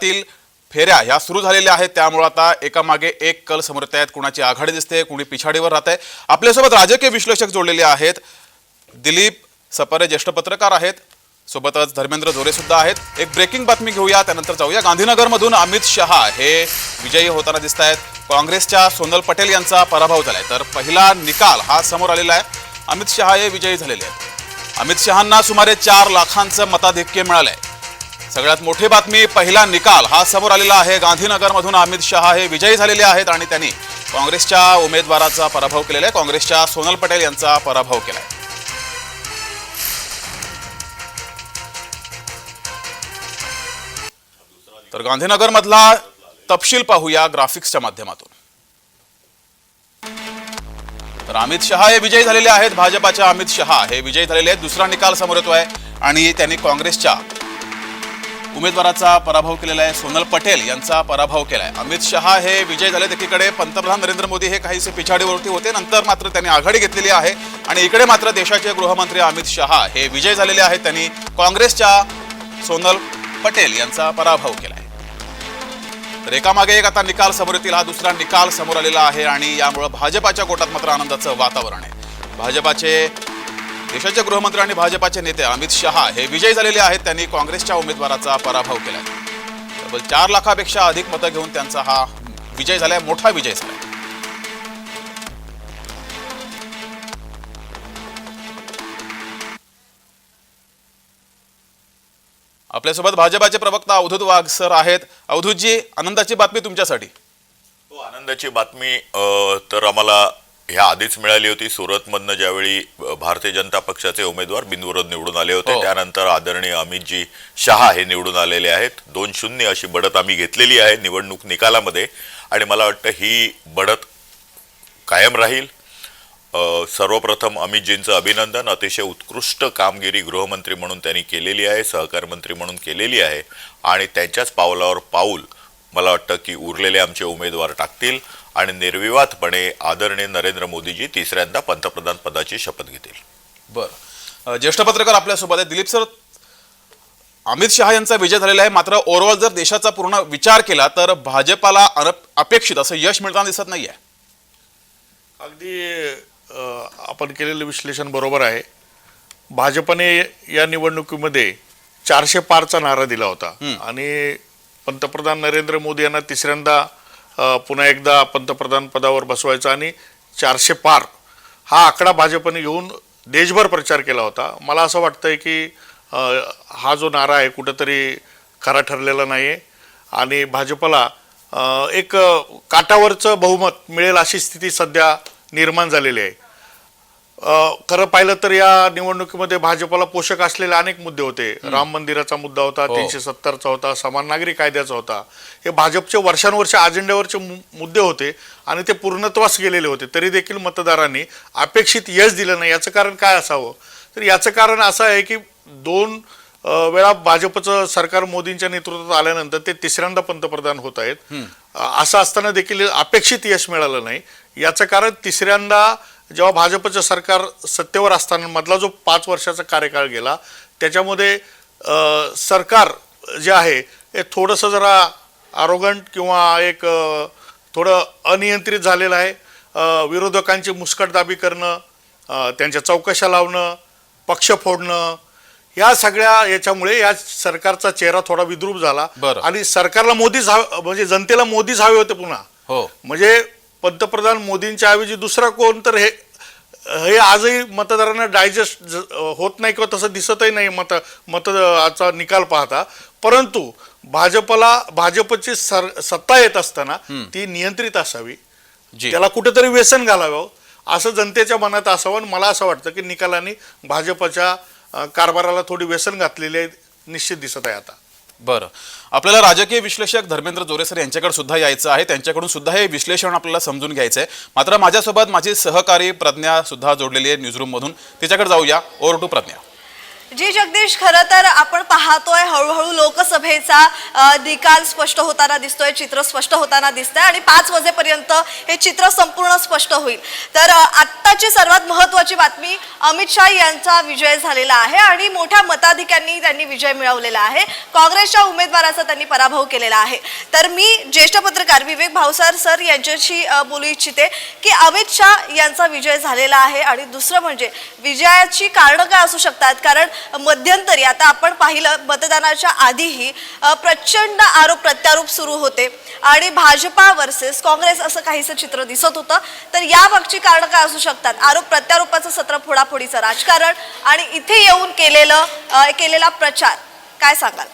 प्रचारातील फेऱ्या ह्या सुरू झालेल्या आहेत. त्यामुळे आता एकामागे एक कल समोर आहेत. कुणाची आघाडी दिसते कुणी पिछाडीवर राहत आहे आपल्यासोबत राजकीय विश्लेषक जोडलेले आहेत. दिलीप सपारे ज्येष्ठ पत्रकार आहेत. सोबतच धर्मेंद्र जोरे सुद्धा आहेत. एक ब्रेकिंग बातमी घेऊया त्यानंतर जाऊया. गांधीनगरमधून अमित शहा हे विजयी होताना दिसत आहेत. काँग्रेसच्या सोनल पटेल यांचा पराभव झालाय. तर पहिला निकाल हा समोर आलेला आहे. अमित शहा हे विजयी झालेले आहेत. अमित शहांना सुमारे चार लाखांचं मताधिक्य मिळालंय. सगळ्यात मोठी बातमी पहिला निकाल. हा समोर आलेला आहे गांधीनगरमधून अमित शहा. हे विजयी झालेले आहेत आणि त्यांनी काँग्रेसच्या उमेदवाराचा पराभव केलेला आहे. काँग्रेसच्या सोनल पटेल यांचा पराभव केला आहे तर गांधीनगरमधला तपशील पाहूया ग्राफिक्सच्या माध्यमातून. तर अमित शहा हे विजयी झालेले आहेत. भाजपाच्या अमित शहा हे विजयी झालेले आहेत. दुसरा निकाल समोर येतो आहे आणि त्यांनी काँग्रेसच्या उमेदवाराचा पराभव केलेला आहे. सोनल पटेल यांचा पराभव केला आहे अमित शहा हे विजय झाले एकीकडे. पंतप्रधान नरेंद्र मोदी हे काहीसे पिछाडीवरती होते. नंतर मात्र त्यांनी आघाडी घेतलेली आहे. आणि इकडे मात्र देशाचे गृहमंत्री अमित शहा हे विजय झालेले आहेत. त्यांनी काँग्रेसच्या सोनल पटेल यांचा पराभव केला आहे तर एकामागे एक आता निकाल समोर येतील हा दुसरा निकाल समोर आलेला आहे. आणि यामुळं भाजपाच्या गोटात मात्र आनंदाचं वातावरण आहे. भाजपाचे देशाचे गृहमंत्री आणि भाजपाचे नेते अमित शहा हे विजयी झालेले आहेत. त्यांनी काँग्रेसच्या उमेदवाराचा पराभव केला तब्बल चार लाखापेक्षा अधिक मतं घेऊन त्यांचा हा विजय झालाय मोठा विजय झाला आपल्यासोबत भाजपाचे प्रवक्ता अवधूत वाघ सर आहेत. अवधूतजी आनंदाची बातमी तुमच्यासाठी. हो आनंदाची बातमी तर आम्हाला ह्या आधीच मिळाली होती. सुरतमधनं ज्यावेळी भारतीय जनता पक्षाचे उमेदवार बिनविरोध निवडून आले होते हो. त्यानंतर आदरणीय अमितजी शहा हे निवडून आलेले आहेत. दोन शून्य अशी बढत आम्ही घेतलेली आहे निवडणूक निकालामध्ये आणि मला वाटतं ही बढत कायम राहील. अ, सर्वप्रथम अमितजींचं अभिनंदन. अतिशय उत्कृष्ट कामगिरी गृहमंत्री म्हणून त्यांनी केलेली आहे सहकार मंत्री म्हणून केलेली आहे आणि त्यांच्याच पावलावर पाऊल मला वाटतं की उरलेले आमचे उमेदवार टाकतील. आणि निर्विवादपणे आदरणीय नरेंद्र मोदीजी तिसऱ्यांदा पंतप्रधान पदाची शपथ घेतील. बरं. ज्येष्ठ पत्रकार आपल्यासोबत आहेत. दिलीप सर अमित शहा यांचा विजय झालेला आहे. मात्र ओव्हरऑल जर देशाचा पूर्ण विचार केला तर भाजपाला अपेक्षित असं यश मिळताना दिसत नाहीये. अगदी अ, आपण केलेलं विश्लेषण बरोबर आहे. भाजपने या निवडणुकीमध्ये चारशे पारचा नारा दिला होता. आणि पंतप्रधान नरेंद्र मोदी यांना तिसऱ्यांदा पुन्हा एकदा पंतप्रधान पदावर बसवायचा आणि चारशे पार हा आकडा भाजपने घेऊन देशभर प्रचार केला होता. मला असं वाटतंय की हा जो नारा आहे कुठंतरी खरा ठरलेला नाही आहे आणि भाजपला एक काटावरचं बहुमत मिळेल अशी स्थिती सध्या निर्माण झालेली आहे. खरं पाहिलं तर या निवडणुकीमध्ये भाजपला पोषक असलेले अनेक मुद्दे होते. राम मंदिराचा मुद्दा होता हो. तीनशे सत्तरचा होता समान नागरिक कायद्याचा होता. हे भाजपचे वर्षानुवर्ष अजेंड्यावरचे मुद्दे होते आणि ते पूर्णत्वास गेलेले होते. तरी देखील मतदारांनी अपेक्षित यश दिलं नाही. याचं कारण काय असावं? तर याचं कारण असं आहे की दोन वेळा भाजपचं सरकार मोदींच्या नेतृत्वात आल्यानंतर ते तिसऱ्यांदा पंतप्रधान होत आहेत. असं असताना देखील अपेक्षित यश मिळालं नाही. याचं कारण तिसऱ्यांदा जेव्हा भाजपचं सरकार सत्तेवर असताना मधला जो पाच वर्षाचा कार्यकाळ गेला त्याच्यामध्ये सरकार जे आहे हे थोडंसं जरा आरोगंट किंवा एक थोडं अनियंत्रित झालेलं आहे. विरोधकांची मुस्कटदाबी करणं त्यांच्या चौकशा लावणं पक्ष फोडणं या सगळ्या याच्यामुळे या सरकारचा चेहरा थोडा विद्रूप झाला. आणि सरकारला मोदीच हवे म्हणजे जनतेला मोदीच हवे होते पुन्हा. हो. म्हणजे पंतप्रधान मोदींच्या ऐवजी दुसरा कोण? तर हे हे आजही मतदारांना डायजेस्ट होत नाही किंवा तसं दिसतही नाही मत मताचा निकाल पाहता. परंतु भाजपला भाजपची सर सत्ता येत असताना ती नियंत्रित असावी. जी. त्याला कुठेतरी व्यसन घालावं. असं जनतेच्या मनात असावं आणि मला असं वाटतं की निकालांनी भाजपच्या कारभाराला थोडी व्यसन घातलेली आहे निश्चित दिसत आहे आता. बरं. आपल्याला राजकीय विश्लेषक धर्मेंद्र जोरे सर यांच्याकडे सुद्धा यायचं आहे. त्यांच्याकडून सुद्धा हे विश्लेषण आपल्याला समजून घ्यायचं आहे मात्र माझ्यासोबत माझी सहकारी प्रज्ञा सुद्धा जोडलेली आहे न्यूजरूम मधून. तिच्याकडे जाऊया. Over to Pragya. जी जगदीश खरं तर आपण पाहतोय हळूहळू लोकसभेचा निकाल स्पष्ट होताना दिसतोय चित्र स्पष्ट होताना दिसतंय आणि पाच वाजेपर्यंत हे चित्र संपूर्ण स्पष्ट होईल. तर आत्ताची सर्वात महत्वाची बातमी अमित शाह यांचा विजय झालेला आहे आणि मोठ्या मताधिक्यांनी त्यांनी विजय मिळवलेला आहे. काँग्रेसच्या उमेदवाराचा त्यांनी पराभव केलेला आहे. तर मी ज्येष्ठ पत्रकार विवेक भावसार सर यांच्याशी बोलू इच्छिते की अमित शाह यांचा विजय झालेला आहे आणि दुसरं म्हणजे विजयाची कारणं काय असू शकतात? कारण मध्यंतरी आता आपण पाहिलं मतदानाच्या आधीही प्रचंड आरोप प्रत्यारोप सुरू होते. आणि भाजपा वर्सेस काँग्रेस असं काहीसं चित्र दिसत होतं. तर यामागची कारणं काय असू शकतात? आरोप प्रत्यारोपाचं सत्र फोडाफोडीचं राजकारण आणि इथे येऊन केलेलं केलेला प्रचार. काय सांगाल?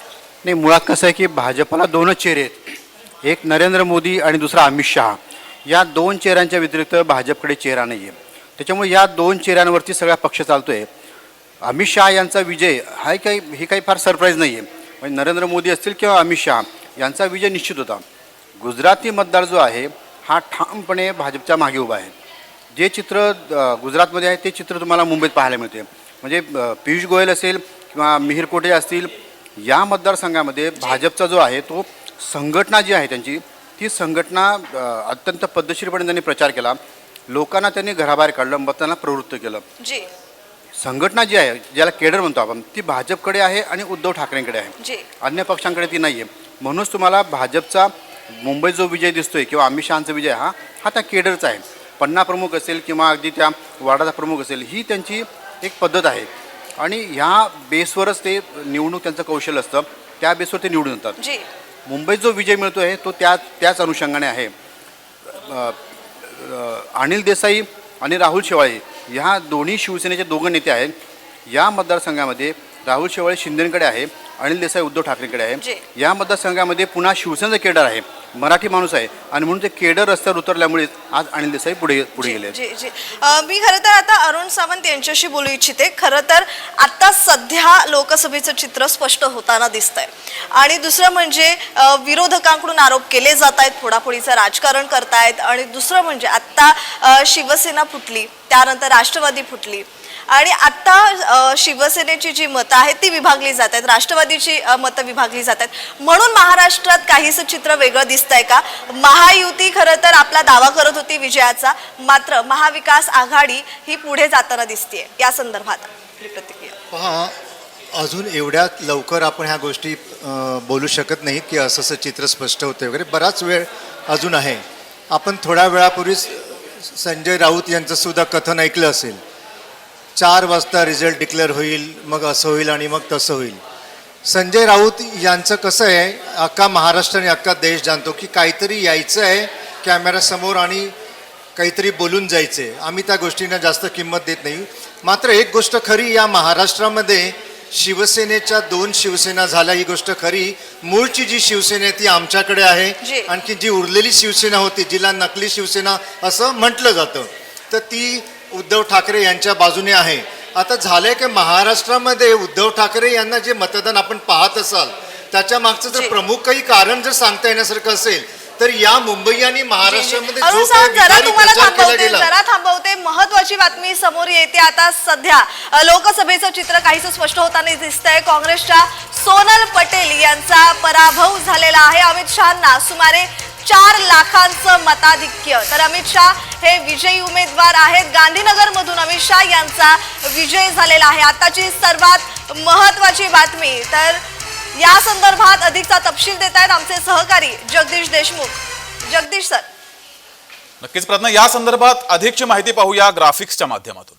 नाही मुळात कसं आहे की भाजपला दोनच चेहरे आहेत. एक नरेंद्र मोदी आणि दुसरा अमित शहा. या दोन चेहऱ्यांच्या व्यतिरिक्त भाजपकडे चेहरा नाही आहे त्याच्यामुळे या दोन चेहऱ्यांवरती सगळा पक्ष चालतो आहे अमित शहा यांचा विजय हा काही हे काही फार सरप्राईज नाही आहे म्हणजे नरेंद्र मोदी असतील किंवा अमित शहा यांचा विजय निश्चित होता. गुजराती मतदार जो आहे हा ठामपणे भाजपच्या मागे उभा आहे. जे चित्र गुजरातमध्ये आहे ते चित्र तुम्हाला मुंबईत पाहायला मिळते म्हणजे पियुष गोयल असेल किंवा मिहिर कोटे असतील या मतदारसंघामध्ये भाजपचा जो आहे तो संघटना जी आहे त्यांची ती संघटना अत्यंत पद्धतशीरपणे त्यांनी प्रचार केला. लोकांना त्यांनी घराबाहेर काढलं मतदानाला प्रवृत्त केलं. जी. संघटना जी आहे ज्याला केडर म्हणतो आपण ती भाजपकडे आहे आणि उद्धव ठाकरेंकडे आहे. अन्य पक्षांकडे ती नाही आहे म्हणूनच तुम्हाला भाजपचा मुंबईत जो विजय दिसतोय किंवा अमित शहाचा विजय हा हा त्या केडरचा आहे. पन्ना प्रमुख असेल किंवा अगदी त्या वार्डाचा प्रमुख असेल ही त्यांची एक पद्धत आहे. आणि ह्या बेसवरच ते निवडणूक त्यांचं कौशल्य असतं. त्या बेसवर ते निवडून येतात. मुंबईत जो विजय मिळतो आहे तो त्या त्याच अनुषंगाने आहे. अनिल देसाई आणि राहुल शेवाळे ह्या दोन्ही शिवसेनेचे दोघं नेते आहेत. या मतदारसंघामध्ये राहुल शेवाळे शिंदेकडे आहे अनिल देसाई उद्धव ठाकरेंकडे. आहे. या मतदारसंघामध्ये पुन्हा शिवसेनेचं केडर आहे. मराठी माणूस आहे आणि म्हणून ते केडर रस्त्यावर उतरल्यामुळेच आज अनिल देसाई पुढे पुढे गेले जी मी खरं तर आता अरुण सावंत यांच्याशी बोलू इच्छिते. खरं तर आता सध्या लोकसभेचं चित्र स्पष्ट होताना दिसतंय. आणि दुसरं म्हणजे विरोधकांकडून आरोप केले जात आहेत फोडाफोडीचं राजकारण करतायत. आणि दुसरं म्हणजे आत्ता शिवसेना फुटली त्यानंतर राष्ट्रवादी फुटली. आणि आत्ता शिवसेनेची जी मतं आहेत ती विभागली जात आहेत. राष्ट्रवादीची मतं विभागली जात आहेत. म्हणून महाराष्ट्रात काहीसं चित्र वेगळं दिसत आहे का? महायुती खरं तर आपला दावा करत होती विजयाचा. मात्र महाविकास आघाडी ही पुढे जाताना दिसतीये. या संदर्भात आपली प्रतिक्रिया. अजून एवढ्यात लवकर आपण ह्या गोष्टी बोलू शकत नाहीत की असं असं चित्र स्पष्ट होते वगैरे. बराच वेळ अजून आहे. आपण थोड्या वेळापूर्वीच संजय राऊत यांचं सुद्धा कथन ऐकलं असेल. चार वाजता रिझल्ट डिक्लेअर होईल मग असं होईल आणि मग तसं होईल. संजय राऊत यांचं कसं आहे अख्खा महाराष्ट्र आणि अख्खा देश जाणतो की काहीतरी यायचं आहे कॅमेरासमोर आणि काहीतरी बोलून जायचे आम्ही त्या गोष्टींना जास्त किंमत देत नाही. मात्र एक गोष्ट खरी या महाराष्ट्रामध्ये शिवसेनेच्या दोन शिवसेना झाल्या ही गोष्ट खरी. मूळची जी शिवसेना आहे ती आमच्याकडे. आहे. आणखी जी उरलेली शिवसेना होती जिला नकली शिवसेना असं म्हटलं जातं. तर ती उद्धव ठाकरे यांच्या बाजूने आहे. आता झालंय की महाराष्ट्रामध्ये उद्धव ठाकरे यांना जे मतदान आपण पाहत असाल त्याच्या मागचं. जर प्रमुख काही कारण जर सांगता येण्यासारखं असेल तर या मुंबई आणि महाराष्ट्रामध्ये जो जरा तुम्हाला थांबवते जरा थांबवते. महत्वाची बातमी समोर येते आता सध्या. लोकसभेचं चित्र काहीसं स्पष्ट होताना दिसतंय. काँग्रेसच्या सोनल पटेल यांचा पराभव झालेला आहे. अमित शहाना सुमारे चार लाखांचं मताधिक्य. तर अमित शहा हे विजयी उमेदवार आहेत. गांधीनगर मधून अमित शहा यांचा विजय झालेला आहे. आताची सर्वात महत्वाची बातमी. तर या संदर्भात अधिकचा तपशील देत आहेत आमचे सहकारी जगदीश देशमुख. जगदीश सर. नक्कीच प्रयत्न या संदर्भात अधिकची माहिती पाहूया ग्राफिक्सच्या माध्यमातून.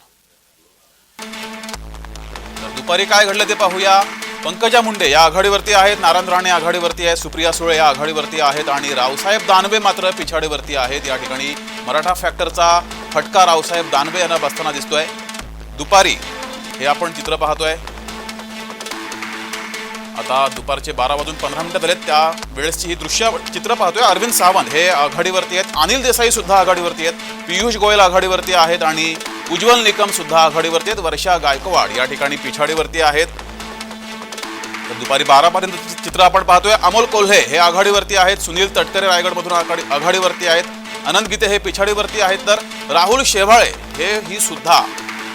दुपारी काय घडलं ते पाहूया. पंकजा मुंडे या आघाडीवरती आहेत नारायण राणे आघाडीवरती आहे सुप्रिया सुळे या आघाडीवरती आहेत आणि रावसाहेब दानवे मात्र पिछाडीवरती आहेत. या ठिकाणी मराठा फॅक्टरचा फटका रावसाहेब दानवे यांना बसताना दिसतोय. दुपारी हे आपण चित्र पाहतोय. आता दुपारचे बारा वाजून पंधरा मिनिटं झालेत. त्या वेळेसची ही दृश्य चित्र पाहतोय. अरविंद सावंत हे आघाडीवरती आहेत. अनिल देसाई सुद्धा आघाडीवरती आहेत. पियुष गोयल आघाडीवरती आहेत आणि उज्ज्वल निकम सुद्धा आघाडीवरती आहेत. वर्षा गायकवाड या ठिकाणी पिछाडीवरती आहेत. दुपारी बारापर्यंत चित्र आपण पाहतोय. अमोल कोल्हे हे आघाडीवरती आहेत. सुनील तटकरे रायगडमधून आघाडी आघाडीवरती आहेत. अनंत गीते हे पिछाडीवरती आहेत. तर राहुल शेवाळे हे ही सुद्धा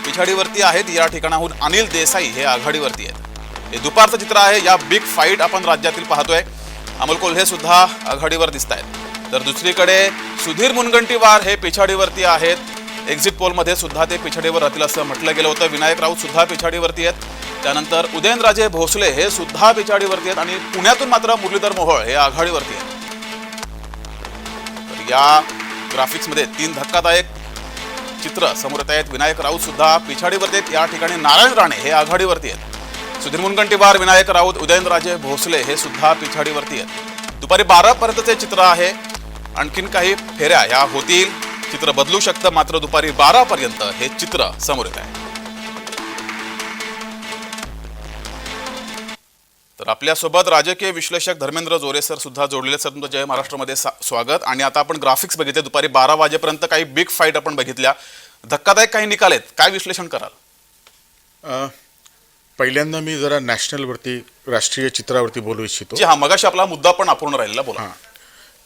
पिछाडीवरती आहेत. या ठिकाणाहून अनिल देसाई हे आघाडीवरती आहेत. हे दुपारचं चित्र आहे. या बिग फाईट आपण राज्यातील पाहतोय. अमोल कोल्हे सुद्धा आघाडीवर दिसत आहेत तर दुसरीकडे सुधीर मुनगंटीवार हे पिछाडीवरती आहेत. एक्झिट पोलमध्ये सुद्धा ते पिछाडीवर राहतील असं म्हटलं गेलं होतं. विनायक राऊत सुद्धा पिछाडीवरती आहेत. त्यानंतर उदयनराजे भोसले हे सुद्धा पिछाडीवरती आहेत आणि पुण्यातून मात्र मुरलीधर मोहोळ हे आघाडीवरती आहेत. तर या ग्राफिक्समध्ये तीन धक्कादायक चित्र समोर येत आहेत. विनायक राऊत सुद्धा पिछाडीवरती आहेत. या ठिकाणी नारायण राणे हे आघाडीवरती आहेत. सुधीर मुनगंटीवार विनायक राऊत उदयनराजे भोसले हे सुद्धा पिछाडीवरती आहेत. दुपारी बारा पर्यंतचे चित्र आहे. आणखीन काही फेऱ्या ह्या होतील. चित्र बदलू शकतं मात्र दुपारी बारा पर्यंत हे चित्र समोर येत आहे. तर आपल्यासोबत राजकीय विश्लेषक धर्मेंद्र जोरे सर सुद्धा जोडलेले सर तुमचं जय महाराष्ट्रामध्ये स्वागत. आणि आता आपण ग्राफिक्स बघितले. दुपारी बारा वाजेपर्यंत काही बिग फाईट आपण बघितल्या. धक्कादायक काही निकाल आहेत. काय विश्लेषण कराल? पहिल्यांदा मी जरा नॅशनलवरती राष्ट्रीय चित्रावरती बोलू इच्छितो. हा मगाशी आपला मुद्दा पण अपूर्ण राहिलेला. बोला.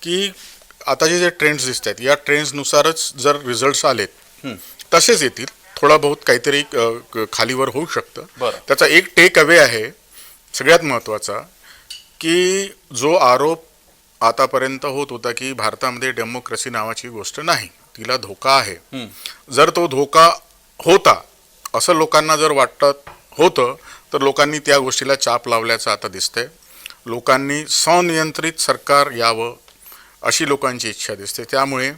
की आताचे जे ट्रेंड्स दिसत आहेत या ट्रेंड्सनुसारच जर रिझल्ट्स आलेत तसेच येतील. थोडा बहुत काहीतरी खालीवर होऊ शकतं. त्याचा एक टेक अवे आहे सगळ्यात महत्त्वाचा की जो आरोप आतापर्यंत होत होता की भारतामध्ये डेमोक्रेसी नावाची गोष्ट नाही तिला धोका आहे. जर तो धोका होता असं लोकांना जर वाटत होतं तर लोकांनी त्या गोष्टीला चाप लावल्याचं आता दिसतंय. लोकांनी स्वनियंत्रित सरकार यावं अशी लोकांची इच्छा दिसते. त्यामुळे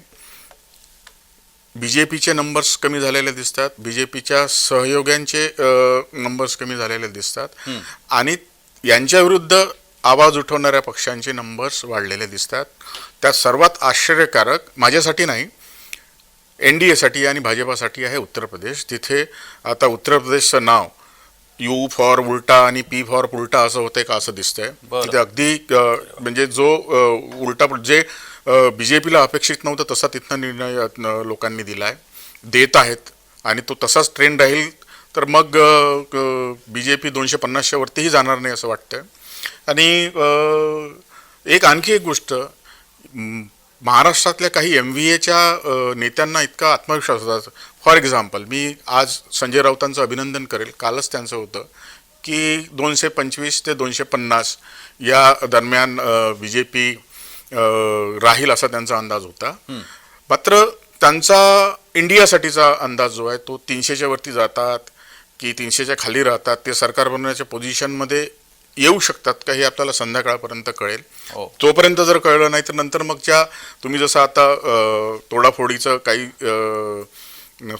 बी जे पीचे नंबर्स कमी झालेले दिसतात. बी जे पीच्या सहयोग्यांचे नंबर्स कमी झालेले दिसतात. आणि यांच्याविरुद्ध आवाज उठवणाऱ्या पक्षांचे नंबर्स वाढलेले दिसतात. त्यात सर्वात आश्चर्यकारक माझ्यासाठी नाही एन डी एसाठी आणि भाजपासाठी आहे उत्तर प्रदेश. तिथे आता उत्तर प्रदेशचं नाव यू फॉर उलटा आणि पी फॉर उलटा असं होतंय का असं दिसतंय. तिथे अगदी म्हणजे जो उलटा जे बी जे पीला अपेक्षित नव्हतं तसा तिथनं निर्णय लोकांनी दिलाय. देत आहेत. आणि तो तसाच ट्रेंड राहील तर मग बी जे पी दोनशे पन्नासच्या वरतीही जाणार नाही असं वाटतंय. आणि एक आणखी एक गोष्ट महाराष्ट्रातल्या काही एम व्ही एच्या नेत्यांना इतका आत्मविश्वास होता. फॉर एक्झाम्पल मी आज संजय राऊतांचं अभिनंदन करेल. कालच त्यांचं होतं की दोनशे पंचवीस ते दोनशे पन्नास या दरम्यान बी जे पी राहील असा त्यांचा अंदाज होता. मात्र त्यांचा इंडियासाठीचा अंदाज जो आहे तो तीनशेच्या वरती जातात की तीनशेच्या खाली राहतात. ते सरकार बनवण्याच्या पोझिशनमध्ये येऊ शकतात का हे आपल्याला संध्याकाळपर्यंत कळेल. हो. तोपर्यंत जर कळलं नाही तर नंतर मग ज्या तुम्ही जसं आता तोडाफोडीचं काही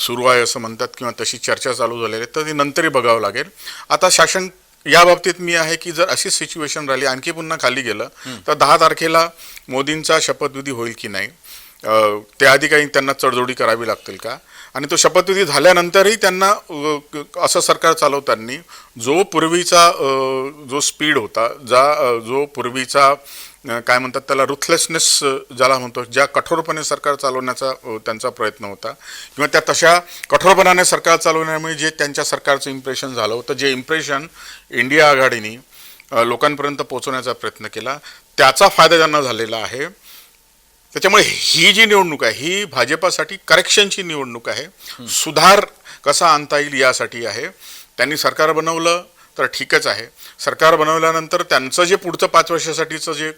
सुरू आहे असं म्हणतात किंवा तशी चर्चा चालू झालेली आहे तर ती नंतरही बघावं लागेल. आता शासन या बाबतीत मी आहे की जर अशी सिच्युएशन राहिली आणखी पुन्हा खाली गेलं तर दहा तारखेला मोदींचा शपथविधी होईल की नाही? त्याआधी काही त्यांना तडजोडी करावी लागतील का? आणि तो शपथविधी झाल्यानंतरही त्यांना असं सरकार चालवताना जो पूर्वीचा जो स्पीड होता जा जो पूर्वीचा काय म्हणतात त्याला रुथलेसनेस ज्याला म्हणतो ज्या कठोरपणे सरकार चालवण्याचा त्यांचा प्रयत्न होता. किंवा त्या तशा कठोरपणाने सरकार चालवण्यामुळे जे त्यांच्या सरकारचं इम्प्रेशन झालं होतं जे इम्प्रेशन इंडिया आघाडीने लोकांपर्यंत पोहोचवण्याचा प्रयत्न केला त्याचा फायदा त्यांना झालेला आहे. त्याच्यामुळे ही जी निवडणूक आहे ही भाजपासाठी करेक्शनची निवडणूक आहे. सुधार कसा आणता येईल यासाठी आहे. त्यांनी सरकार बनवलं तर ठीकच आहे. सरकार बनवल्यानंतर त्यांचं जे पुढचं पाच वर्षासाठीचं जे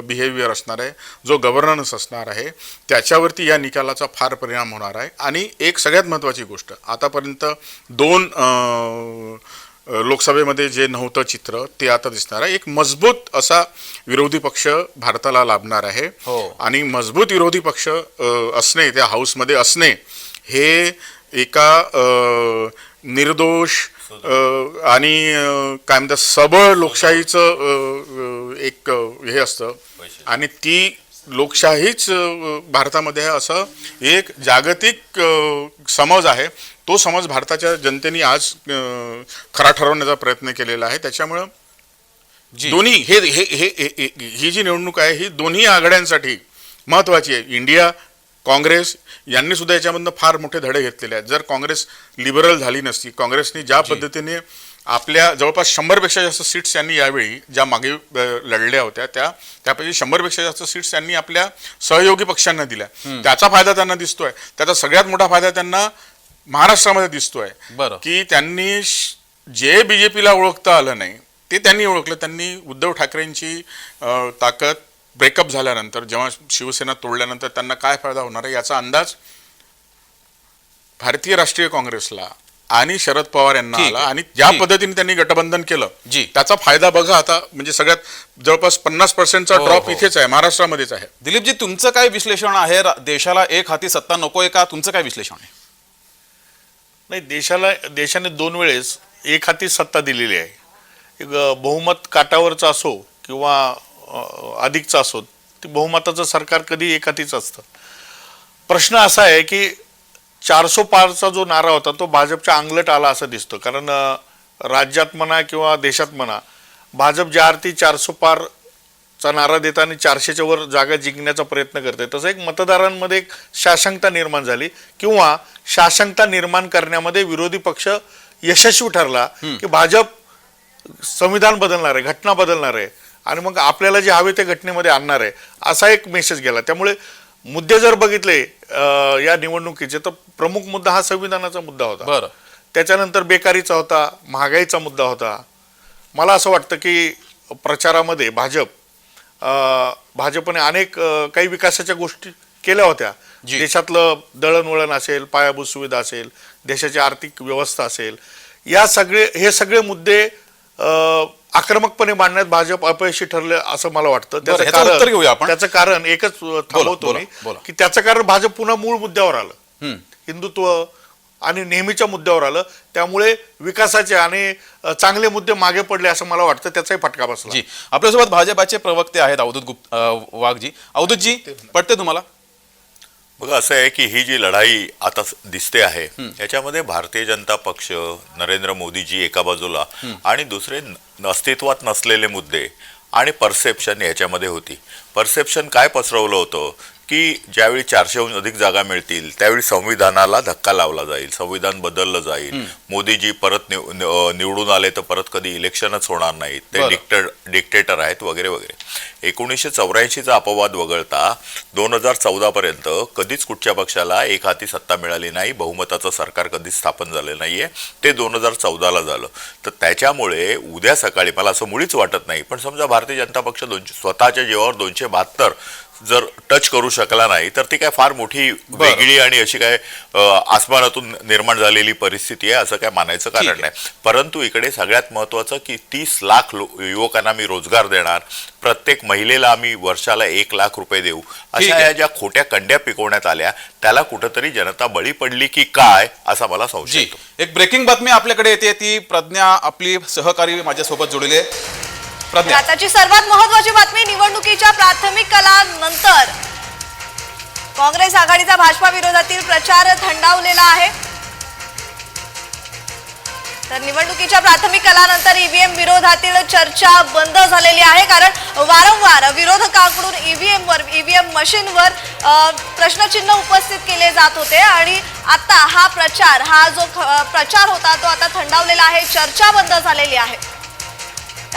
बिहेवियर असणार आहे जो गव्हर्नन्स असणार आहे त्याच्यावरती या निकालाचा फार परिणाम होणार आहे. आणि एक सगळ्यात महत्त्वाची गोष्ट आतापर्यंत दोन लोकसभेमध्ये जे नव्हतं चित्र ते आता दिसणार आहे. एक मजबूत असा विरोधी पक्ष भारताला लाभणार आहे. हो. आणि मजबूत विरोधी पक्ष असणे त्या हाऊसमध्ये असणे हे एका निर्दोष आणि काय म्हणतात सबळ लोकशाहीचं एक हे असतं. आणि ती लोकशाहीच भारतामध्ये आहे असं एक जागतिक समज आहे. तो समज भारताच्या जनतेने आज खरा ठरवण्याचा प्रयत्न केलेला आहे. त्याच्यामुळं जी. दोन्ही हे हे हे हे- हे- ही जी निवडणूक आहे ही दोन्ही आघाड्यांसाठी महत्वाची आहे. इंडिया काँग्रेस यांनी सुद्धा याच्यामधनं फार मोठे धडे घेतलेले आहेत. जर काँग्रेस लिबरल झाली नसती काँग्रेसने ज्या पद्धतीने आपल्या जवळपास शंभरपेक्षा जास्त सीट्स यांनी यावेळी ज्या मागे लढल्या होत्या त्या त्यापैकी शंभरपेक्षा जास्त सीट्स यांनी आपल्या सहयोगी पक्षांना दिल्या. त्याचा फायदा त्यांना दिसतोय. त्याचा सगळ्यात मोठा फायदा त्यांना महाराष्ट्रामध्ये दिसतोय. बरं. की त्यांनी जे बीजेपीला ओळखता आलं नाही ते त्यांनी ओळखलं. त्यांनी उद्धव ठाकरेंची ताकद ब्रेकअप झाल्यानंतर जेव्हा शिवसेना तोडल्यानंतर त्यांना काय फायदा होणार आहे याचा अंदाज भारतीय राष्ट्रीय काँग्रेसला आणि शरद पवार यांना आला आहे. आणि ज्या. पद्धतीने त्यांनी गटबंधन केलं जी. त्याचा फायदा बघा आता म्हणजे सगळ्यात जवळपास पन्नास पर्सेंटचा हो, ड्रॉप हो. इथेच आहे महाराष्ट्रामध्येच आहे दिलीपजी तुमचं काय विश्लेषण आहे देशाला एक हाती सत्ता नकोय का तुमचं काय विश्लेषण आहे नाही देशाला देशाने दोन वेळेस एक हाती सत्ता दिलेली आहे बहुमत काटावरचं असो किंवा अधिकचं असो ते बहुमताचं सरकार कधी एक हातीच असतं. प्रश्न असा आहे की चारसो पारचा जो नारा होता तो भाजपच्या अंगलट आला असं दिसतं. कारण राज्यात म्हणा किंवा देशात म्हणा भाजप ज्या अर्थी चारसो पार चा नारा देता आणि चारशेच्या वर जागा जिंकण्याचा प्रयत्न करते तसं एक मतदारांमध्ये एक शासंकता निर्माण झाली किंवा शासंकता निर्माण करण्यामध्ये विरोधी पक्ष यशस्वी ठरला की भाजप संविधान बदलणार आहे घटना बदलणार आहे. आणि मग आपल्याला जे हवे ते घटनेमध्ये आणणार आहे असा एक मेसेज गेला. त्यामुळे मुद्दे जर बघितले या निवडणुकीचे तर प्रमुख मुद्दा हा संविधानाचा मुद्दा होता. बरं. त्याच्यानंतर बेकारीचा होता महागाईचा मुद्दा होता. मला असं वाटतं की प्रचारामध्ये भाजप भाजपने अनेक काही विकासाच्या गोष्टी केल्या होत्या. जी. देशातलं दळणवळण असेल पायाभूत सुविधा असेल देशाची आर्थिक व्यवस्था असेल या सगळे हे सगळे मुद्दे आक्रमकपणे मांडण्यात भाजप अपयशी ठरले असं मला वाटतं. त्याचं ह्याचं उत्तर घेऊया आपण. त्याचं कारण एकच थांबवतो. की त्याचं कारण भाजप पुन्हा मूळ मुद्द्यावर आलं. हिंदुत्व आणि नेहमीच्या मुद्द्यावर आलं. त्यामुळे विकासाचे आणि चांगले मुद्दे मागे पडले असं मला वाटतं. त्याचाही फटका बसला. जी. आपल्यासोबत भाजपाचे प्रवक्ते आहेत अवधूत गुप्त वाघजी. अवधूतजी पटते तुम्हाला? बघा असं आहे की ही जी लढाई आता दिसते आहे याच्यामध्ये भारतीय जनता पक्ष नरेंद्र मोदीजी एका बाजूला आणि दुसरे अस्तित्वात नसलेले मुद्दे आणि परसेप्शन याच्यामध्ये होती. परसेप्शन काय पसरवलं होतं? की ज्यावेळी चारशेहून अधिक जागा मिळतील त्यावेळी संविधानाला धक्का लावला जाईल संविधान बदललं जाईल. मोदीजी परत निवडून आले तर परत कधी इलेक्शनच होणार नाहीत. ते बरं. डिक्टर डिक्टेटर आहेत वगैरे वगैरे. एकोणीसशे चौऱ्याऐंशीचा अपवाद वगळता दोन हजार चौदा पर्यंत कधीच कुठच्या पक्षाला एक हाती सत्ता मिळाली नाही बहुमताचं सरकार कधीच स्थापन झालं नाहीये. ते दोन हजार चौदाला झालं. तर त्याच्यामुळे उद्या सकाळी मला असं मुळीच वाटत नाही पण समजा भारतीय जनता पक्ष दोनशे स्वतःच्या जीवावर दोनशे बहात्तर जर टच करू शकला नाही तर ती काय फार मोठी वेगळी आणि अशी काय आसमानातून निर्माण झालेली परिस्थिती आहे असं काय मानायचं कारण नाही. परंतु इकडे सगळ्यात महत्वाचं की तीस लाख युवकांना मी रोजगार देणार प्रत्येक महिलेला आम्ही वर्षाला एक लाख रुपये देऊ. अशा. या ज्या खोट्या कंड्या पिकवण्यात आल्या त्याला कुठंतरी जनता बळी पडली की काय असा मला संशय एक ब्रेकिंग बातमी आपल्याकडे येते ती प्रज्ञा आपली सहकारी माझ्यासोबत जोडलेली आहे. आताची सर्वात महत्वाची बातमी निवडणुकीच्या प्राथमिक कलानंतर. काँग्रेस आघाडीचा भाजपा विरोधातील प्रचार थंडावलेला आहे. तर निवडणुकीच्या प्राथमिक कलानंतर ईव्हीएम विरोधातील चर्चा बंद झालेली आहे. कारण वारंवार विरोधकांकडून ईव्हीएम वर ईव्हीएम मशीनवर प्रश्नचिन्ह उपस्थित केले जात होते. आणि आता हा प्रचार हा जो प्रचार होता तो आता थंडावलेला आहे. चर्चा बंद झालेली आहे.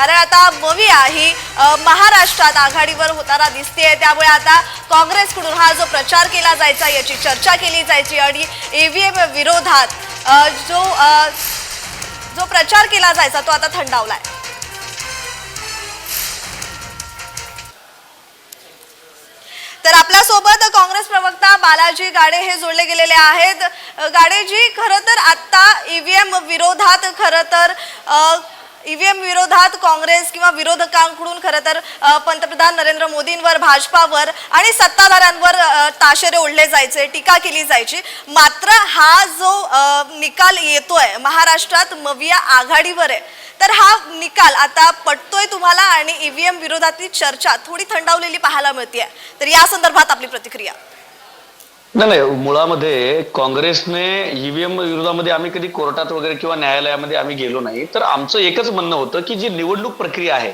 कारण आता मविया ही महाराष्ट्रात आघाडीवर होताना दिसतेय. त्यामुळे आता काँग्रेसकडून हा जो प्रचार केला जायचा याची चर्चा केली जायची आणि ईव्हीएम विरोधात जो जो प्रचार केला जायचा तो आता थंडावलाय. तर आपल्यासोबत काँग्रेस प्रवक्ता बालाजी गाडे हे जोडले गेलेले आहेत. गाडेजी खरं तर आता ईव्हीएम विरोधात खरं तर ईव्हीएम विरोधात काँग्रेस किंवा विरोधकांकडून खरं तर पंतप्रधान नरेंद्र मोदींवर भाजपावर आणि सत्ताधाऱ्यांवर ताशेरे ओढले जायचे टीका केली जायची. मात्र हा जो निकाल येतोय महाराष्ट्रात मविया आघाडीवर आहे तर हा निकाल आता पटतोय तुम्हाला आणि ईव्हीएम विरोधातली चर्चा थोडी थंडावलेली पाहायला मिळते तर या संदर्भात आपली प्रतिक्रिया. नाही नाही मुळामध्ये काँग्रेसने ईव्हीएम विरोधामध्ये आम्ही कधी कोर्टात वगैरे किंवा न्यायालयामध्ये आम्ही गेलो नाही. तर आमचं एकच म्हणणं होतं की जी निवडणूक प्रक्रिया आहे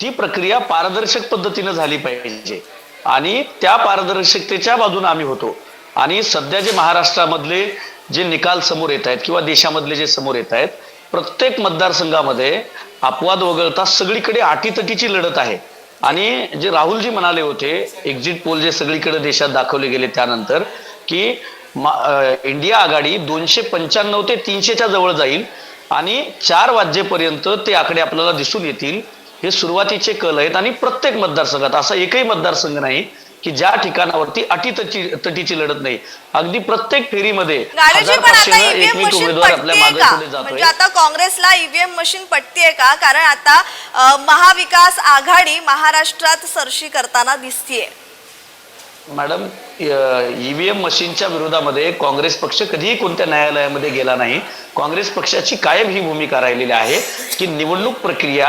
ती प्रक्रिया पारदर्शक पद्धतीनं झाली पाहिजे. आणि त्या पारदर्शकतेच्या बाजूने आम्ही होतो. आणि सध्या जे महाराष्ट्रामधले जे निकाल समोर येत आहेत किंवा देशामधले जे समोर येत आहेत प्रत्येक मतदारसंघामध्ये अपवाद वगळता सगळीकडे अटीतटीची लढत आहे. आणि जे राहुलजी म्हणाले होते एक्झिट पोल जे सगळीकडे देशात दाखवले गेले त्यानंतर की इंडिया आघाडी दोनशे पंच्याण्णव ते तीनशेच्या जवळ जाईल आणि चार वाजेपर्यंत ते आकडे आपल्याला दिसून येतील. हे सुरुवातीचे कल आहेत आणि प्रत्येक मतदारसंघात असा एकही मतदारसंघ नाही की ज्या ठिकाणावरती अटीतटी तटीची लढत नाही. अगदी प्रत्येक फेरीमध्ये एकमेक मशीन उमेदवार आपल्या पटतीये मागे का? पुढे जातोय. म्हणजे आता काँग्रेसला ईव्हीएम मशीन पटतीये का? कारण आता महाविकास आघाडी महाराष्ट्रात सरशी करताना दिसतीये. मॅडम ईव्हीएम मशीनच्या विरोधामध्ये काँग्रेस पक्ष कधीही कोणत्या न्यायालयामध्ये गेला नाही. काँग्रेस पक्षाची कायम ही भूमिका राहिलेली आहे की निवडणूक प्रक्रिया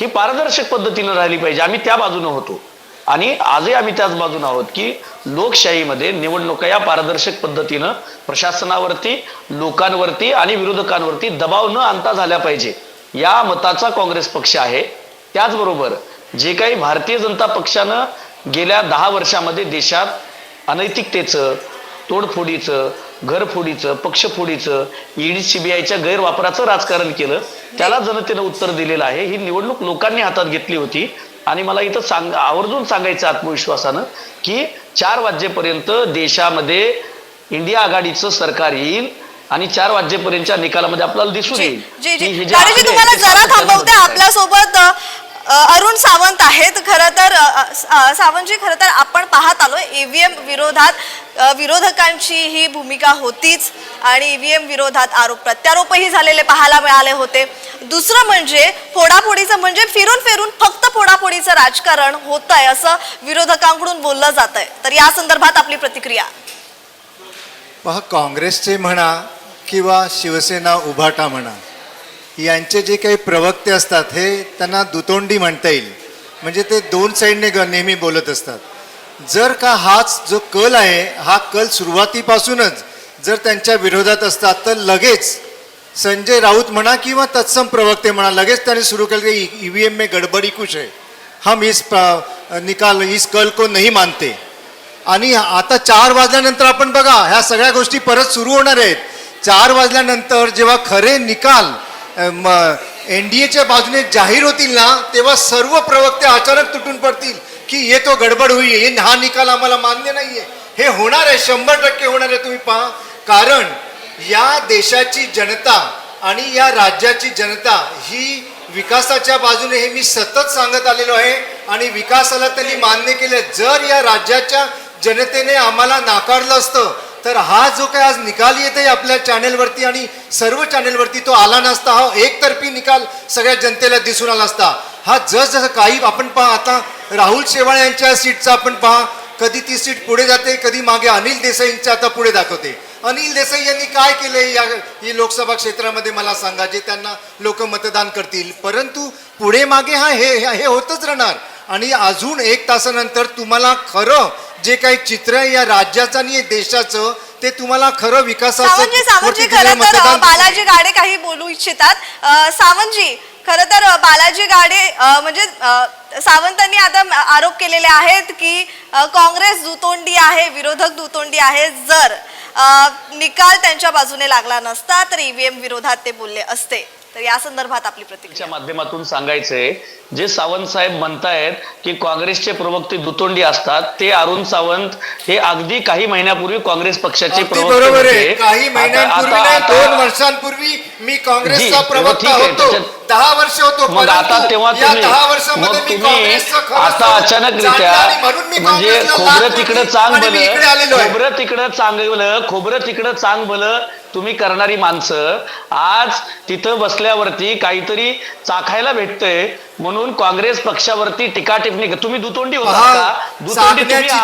ही पारदर्शक पद्धतीनं राहिली पाहिजे. आम्ही त्या बाजूने होतो. आणि आजही आम्ही त्याच बाजून आहोत की लोकशाहीमध्ये निवडणुका या पारदर्शक पद्धतीनं प्रशासनावरती लोकांवरती आणि विरोधकांवरती दबाव न आणता झाल्या पाहिजे. या मताचा काँग्रेस पक्ष आहे. त्याचबरोबर जे काही भारतीय जनता पक्षानं गेल्या दहा वर्षामध्ये देशात अनैतिकतेचं तोडफोडीचं घरफोडीचं पक्षफोडीचं ईडी सीबीआयच्या गैरवापराचं राजकारण केलं त्याला जनतेनं उत्तर दिलेलं आहे. ही निवडणूक लोकांनी हातात घेतली होती. आणि मला इथं सांग आवर्जून सांगायचं आत्मविश्वासानं की चार वाजेपर्यंत देशामध्ये इंडिया आघाडीचं सरकार येईल आणि चार वाजेपर्यंतच्या निकालामध्ये आपल्याला दिसून जी येईल. जी की अरुण सावंत आहेत. खरं तर सावंतजी खरं तर आपण पाहत आलोय ईव्हीएम विरोधात विरोधकांची ही भूमिका होतीच आणि ईव्हीएम विरोधात आरोप प्रत्यारोपही झालेले पाहायला मिळाले होते. दुसरं म्हणजे फोडाफोडीचं म्हणजे फिरून फिरून फक्त फोडाफोडीचं राजकारण होत आहे असं विरोधकांकडून बोललं जात आहे तर या संदर्भात आपली प्रतिक्रिया. पहा काँग्रेसचे म्हणा किंवा शिवसेना उभाटा म्हणा यांचे जे काही प्रवक्ते असतात हे त्यांना दुतोंडी म्हणता येईल. म्हणजे ते दोन साईडने ग नेहमी बोलत असतात. जर का हाच जो कल आहे हा कल सुरुवातीपासूनच जर त्यांच्या विरोधात असतात तर लगेच संजय राऊत म्हणा किंवा तत्सम प्रवक्ते म्हणा लगेच त्यांनी सुरू केलं की ई व्ही एम मे गडबडी कुछ आहे हम इस निकाल इस कल को नाही मानते. आणि आता चार वाजल्यानंतर आपण बघा ह्या सगळ्या गोष्टी परत सुरू होणार आहेत. चार वाजल्यानंतर जेव्हा खरे निकाल एन डी एच्या बाजूने जाहीर होतील ना तेव्हा सर्व प्रवक्ते अचानक तुटून पडतील की ये तो गडबड होईये हा निकाल आम्हाला मान्य नाहीये. हे होणार आहे शंभर टक्के होणार आहे तुम्ही पहा. कारण या देशाची जनता आणि या राज्याची जनता ही विकासाच्या बाजूने हे मी सतत सांगत आलेलो आहे आणि विकासाला त्यांनी मान्य केलं. जर या राज्याच्या जनतेने आम्हाला नाकारलं असतं तर हा जो काही आज निकाल येत आहे आपल्या चॅनेलवरती आणि सर्व चॅनेलवरती तो आला नसता हा एकतर्फी निकाल सगळ्या जनतेला दिसून आला असता. हा जसं काही आपण पहा आता राहुल शेवाळे यांच्या सीटचा आपण पहा कधी ती सीट पुढे जाते कधी मागे अनिल देसाईंच्या आता पुढे दाखवते. अनिल देसाई यांनी काय केलंय या ही लोकसभा क्षेत्रामध्ये मला सांगा जे त्यांना लोक मतदान करतील. परंतु पुढे मागे हा हे हे होतच राहणार. आणि अजून एक तासानंतर तुम्हाला खरं जे काही चित्र आहे या राज्याचं आणि देशाचं ते तुम्हाला खरं विकासाचं बालाजी गाडे काही बोलू इच्छितात. सावंतजी खरं तर बालाजी गाडे म्हणजे सावंतांनी आता आरोप केलेले आहेत की काँग्रेस दुतोंडी आहे विरोधक दुतोंडी आहे जर निकाल त्यांच्या बाजूने लागला नसता तर ईव्हीएम विरोधात ते बोलले असते. तर या संदर्भात आपली प्रतिक्रिया. माध्यमातून सांगायचंय जे सावंत साहेब म्हणतायत की काँग्रेसचे प्रवक्ते दुतोंडी असतात ते अरुण सावंत हे अगदी काही महिन्यापूर्वी काँग्रेस पक्षाचे प्रवक्ते होते. काही आता- महिन्यांपूर्वी आता- नाही आता- दोन वर्षांपूर्वी मी काँग्रेसचा जी, प्रवक्ता ठीक आहे, होतो. त्याच्यात- दहा वर्ष होतो मग आता परंतु तेव्हा या तुम्ही दहा वर्षामध्ये मग मी तुम्ही काँग्रेसचं खरं आता स्वरूप अचानकरित्या जाणलं आणि म्हणून मी म्हणजे काँग्रेसला खोबरं लाथ तिकडं मारली चांग आणि मी इकडे आलेलो भलं आहे. खोबरं तिकडं चांगलं खोबरं तिकडं चांग भलं तुम्ही करणारी माणसं आज तिथं बसल्यावरती काहीतरी चाखायला भेटतंय म्हणून काँग्रेस पक्षावरती टीका टिप्पणी तुम्ही दुतोंडी होता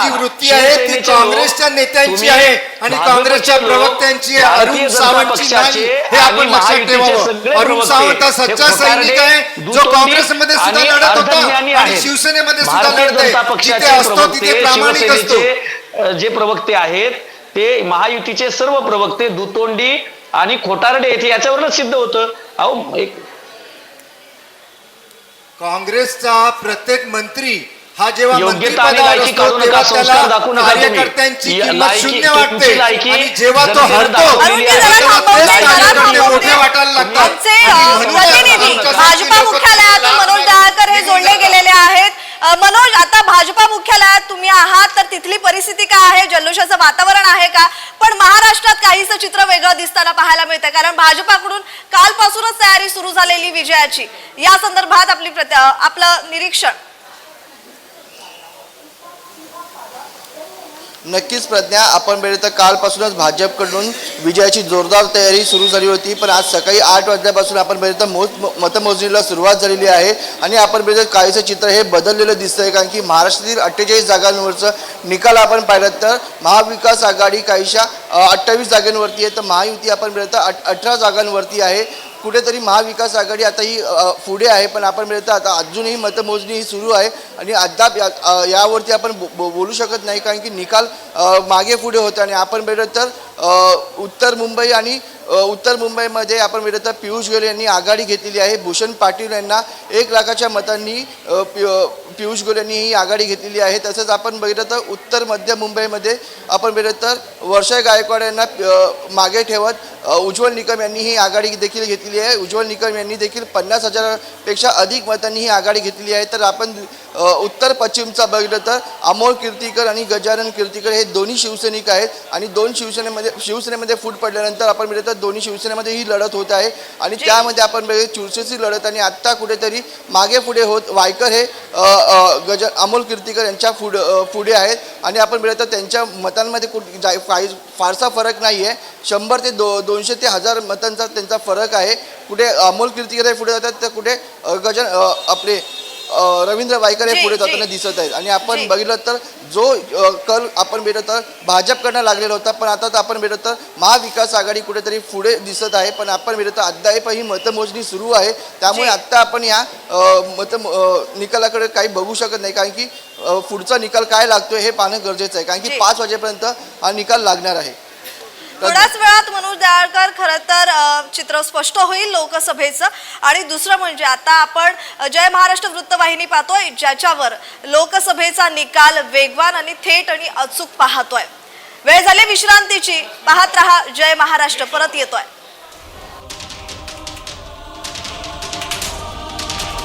जी वृत्ती आहे ती काँग्रेसच्या नेत्यांची आहे आणि काँग्रेसच्या प्रवक्त्यांची आहे. अरुण सावंतची नाही. हे आपण लक्षात ठेवावं. अरुण सावंत हा सच्चा सैनिक आहे जो काँग्रेसमध्ये सुद्धा लढत होता आणि. शिवसेनेमध्ये सुद्धा जिथे पक्षाचे असतो तिथे प्रामाणिक असतो जे प्रवक्ते आहेत ते महायुतीचे सर्व प्रवक्ते दुतोंडी आणि खोटारडे हे याच्यावरच सिद्ध होतं. अहो एक काँग्रेसचा प्रत्येक मंत्री हा जेव्हा योग्यता आणि मंत्रिपदावर लायकी असतो तिथली परिस्थिती काय आहे? जल्लोषाचं वातावरण आहे का? पण महाराष्ट्रात काहीसं चित्र वेगळं दिसताना पाहायला मिळतं कारण भाजपाकडून कालपासूनच तयारी सुरू झालेली विजयाची. या संदर्भात आपली प्रत- आपलं निरीक्षण. नक्कीच प्रज्ञा आपण बघितलं तर कालपासूनच भाजपकडून विजयाची जोरदार तयारी सुरू झाली होती. पण आज सकाळी आठ वाजल्यापासून आपण बघितलं तर मोज मतमोजणीला सुरुवात झालेली आहे. आणि आपण बघितलं तर काहीचं चित्र हे बदललेलं दिसतंय कारण की महाराष्ट्रातील अठ्ठेचाळीस जागांवरचं निकाल आपण पाहिलं तर महाविकास आघाडी काहीशा अठ्ठावीस जागांवरती आहे. तर महायुती आपण बघितलं तर अठ- अठरा जागांवरती आहे. कुठेतरी महाविकास आघाडी आता ही पुढे आहे पण आपण मिळतं आता अजूनही मतमोजणी ही सुरू आहे आणि अद्याप या यावरती आपण बो- बो- बोलू शकत नाही कारण की निकाल मागे पुढे होते आणि आपण मिळत तर उत्तर मुंबई आणि उत्तर मुंबईमध्ये आपण मिळत तर पियुष गोयल यांनी आघाडी घेतलेली आहे. भूषण पाटील यांना एक लाखाच्या मतांनी पि- पियुष गोयल यांनी ही आघाडी घेतलेली आहे. तसंच आपण बघितलं तर उत्तर मध्य मुंबईमध्ये आपण बघितलं तर वर्षा गायकवाड यांना मागे ठेवत उज्ज्वल निकम यांनी ही आघाडी देखील घेतलेली आहे. उज्ज्वल निकम यांनी देखील पन्नास हजारापेक्षा अधिक मतांनी ही आघाडी घेतलेली आहे. तर आपण उत्तर पश्चिमचा बघितलं तर अमोल कीर्तीकर आणि गजानन कीर्तीकर हे दोन्ही शिवसैनिक आहेत. आणि दोन शिवसेनेमध्ये शिवसेनेमध्ये फूट पडल्यानंतर आपण बघितलं तर दोन्ही शिवसेनेमध्ये ही लढत होत आहे. आणि त्यामध्ये आपण बघितलं चुरशीची लढत आणि आत्ता कुठेतरी मागे पुढे होत वायकर हे गज अमोल कीर्तीकर यांच्या पुढ पुढे आहेत. आणि आपण बघितलं तर त्यांच्या मतांमध्ये कुठ जाय फारसा फरक नाही आहे शंभर ते दो दोनशे ते हजार मतांचा त्यांचा फरक आहे. कुठे अमोल कीर्तीकर हे पुढे जातात तर कुठे गजन आपले रवींद्र वायकर हे पुढे. जाताना दिसत आहेत आणि आपण. बघितलं तर जो कल आपण भेटत तर भाजपकडनं लागलेला होता पण आता तर आपण भेटत तर महाविकास आघाडी कुठेतरी पुढे दिसत आहे पण आपण भेटत तर अद्याप ही मतमोजणी सुरू आहे त्यामुळे. आत्ता आपण या मत निकालाकडे काही बघू शकत नाही कारण की पुढचा निकाल काय लागतोय हे पाहणं गरजेचं आहे कारण की. पाच वाजेपर्यंत हा निकाल लागणार आहे थोड्याच वेळात मनोज दयाळकर खरं तर चित्र स्पष्ट होईल लोकसभेचं. आणि दुसरं म्हणजे आता आपण जय महाराष्ट्र वृत्तवाहिनी पाहतोय ज्याच्यावर लोकसभेचा निकाल वेगवान आणि थेट आणि अचूक पाहतोय. वेळ झाली विश्रांतीची. पाहत रहा जय महाराष्ट्र. परत येतोय.